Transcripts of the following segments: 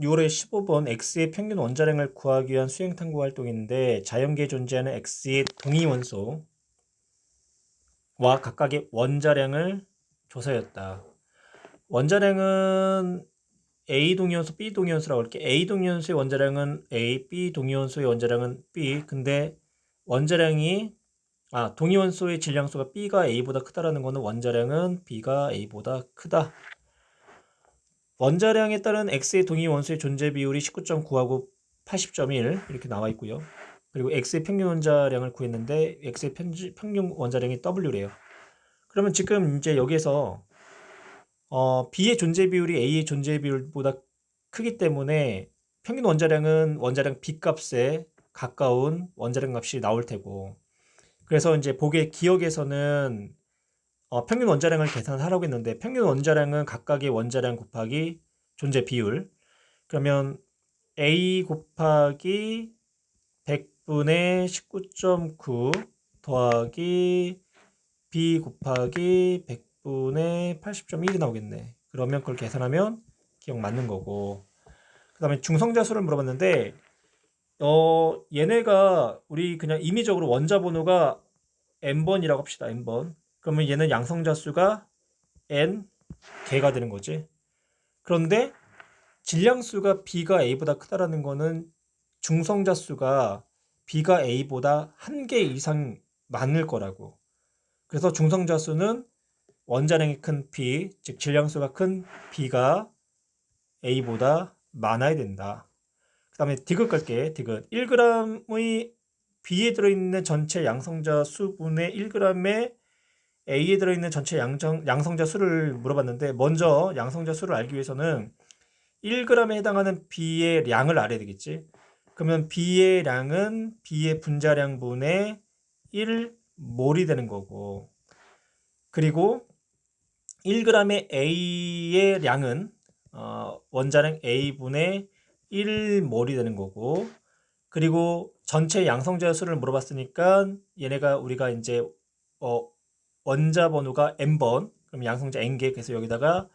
6월에 15번 X의 평균 원자량을 구하기 위한 수행 탐구 활동인데 자연계에 존재하는 X의 동위 원소와 각각의 원자량을 조사했다. 원자량은 A 동위원소, B 동위원소라고 할게. A 동위원소의 원자량은 A, B 동위원소의 원자량은 B. 근데 원자량이 아 동위원소의 질량수가 B가 A보다 크다라는 거는 원자량은 B가 A보다 크다. 원자량에 따른 X의 동위 원소의 존재 비율이 19.9하고 80.1 이렇게 나와 있고요. 그리고 X의 평균 원자량을 구했는데 X의 평균 원자량이 W래요. 그러면 지금 이제 여기에서 어, B의 존재 비율이 A의 존재 비율보다 크기 때문에 평균 원자량은 원자량 B 값에 가까운 원자량 값이 나올 테고 그래서 이제 보기의 기억에서는 어, 평균 원자량을 계산하라고 했는데 평균 원자량은 각각의 원자량 곱하기 존재 비율. 그러면 A 곱하기 100분의 19.9 더하기 B 곱하기 100분의 80.1이 나오겠네. 그러면 그걸 계산하면 기억 맞는 거고. 그 다음에 중성자 수를 물어봤는데 어 얘네가 우리 그냥 임의적으로 원자 번호가 n번이라고 합시다 n번 그러면 얘는 양성자 수가 n 개가 되는 거지. 그런데 질량수가 b가 a보다 크다라는 거는 중성자 수가 b가 a보다 한 개 이상 많을 거라고. 그래서 중성자 수는 원자량이 큰 b, 즉 질량수가 큰 b가 a보다 많아야 된다. 그 다음에 디귿 갈게. 디귿. 1g의 B에 들어있는 전체 양성자 수분의 1g의 A에 들어있는 전체 양성, 양성자 수를 물어봤는데 먼저 양성자 수를 알기 위해서는 1g에 해당하는 B의 량을 알아야 되겠지. 그러면 B의 량은 B의 분자량분의 1몰이 되는 거고 그리고 1g의 A의 량은 어, 원자량 A분의 1몰이 되는 거고 그리고 전체 양성자 수를 물어봤으니까 얘네가 우리가 이제 어 원자 번호가 n번 그럼 양성자 n개 그래서 여기다가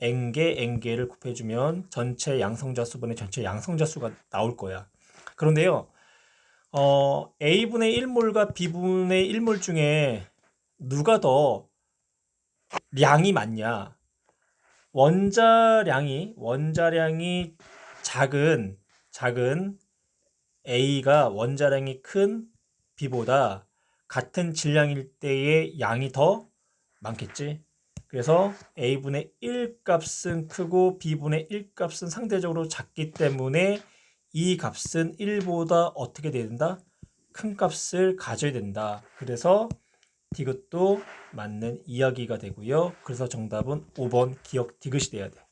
n개 n개를 곱해주면 전체 양성자 수분의 전체 양성자 수가 나올 거야. 그런데요 어 a분의 1몰과 b분의 1몰 중에 누가 더 량이 많냐? 원자량이 원자량이 작은 작은 A가 원자량이 큰 B보다 같은 질량일 때의 양이 더 많겠지. 그래서 A분의 1 값은 크고 B분의 1 값은 상대적으로 작기 때문에 이 값은 1보다 어떻게 돼야 된다? 큰 값을 가져야 된다. 그래서 디귿도 맞는 이야기가 되고요. 그래서 정답은 5번 기억 디귿이 돼야 돼.